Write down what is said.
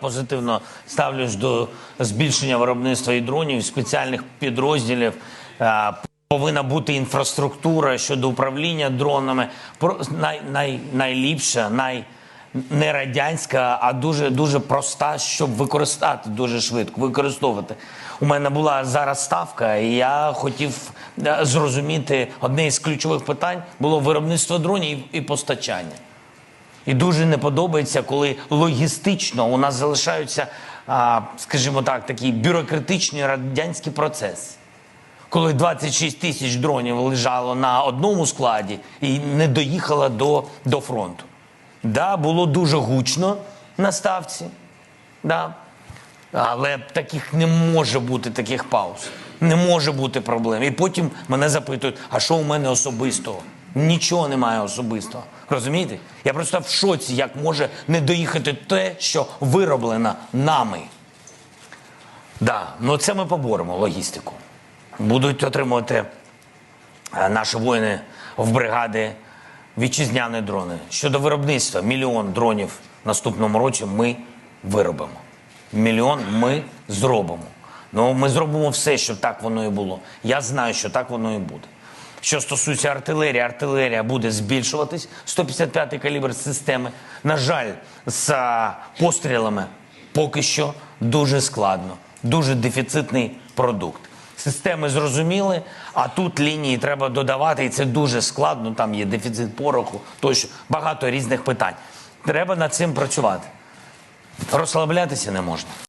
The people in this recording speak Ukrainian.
Позитивно ставлюсь до збільшення виробництва і дронів, спеціальних підрозділів. Е, Повинна бути інфраструктура щодо управління дронами. Най, най, найліпша, най не радянська, а дуже дуже проста, щоб використати дуже швидко, використовувати. У мене була зараз ставка, і я хотів е, зрозуміти одне із ключових питань було виробництво дронів і постачання. І дуже не подобається, коли логістично у нас залишаються, скажімо так, такі бюрократичні радянські процеси. Коли 26 тисяч дронів лежало на одному складі і не доїхало до, до фронту. Да, було дуже гучно на ставці. Да. Але таких не може бути таких пауз. Не може бути проблем. І потім мене запитують, а що у мене особистого? Нічого немає особистого. Розумієте? Я просто в шоці, як може не доїхати те, що вироблено нами. Да, ну це ми поборемо логістику. Будуть отримувати е, наші воїни в бригади вітчизняні дрони. Щодо виробництва, мільйон дронів наступному році ми виробимо. Мільйон ми зробимо. Ну, ми зробимо все, щоб так воно і було. Я знаю, що так воно і буде. Що стосується артилерії, артилерія буде збільшуватись. 155-й калібр системи. На жаль, з пострілами поки що дуже складно, дуже дефіцитний продукт. Системи зрозуміли, а тут лінії треба додавати, і це дуже складно. Там є дефіцит пороху, тощо багато різних питань. Треба над цим працювати. Розслаблятися не можна.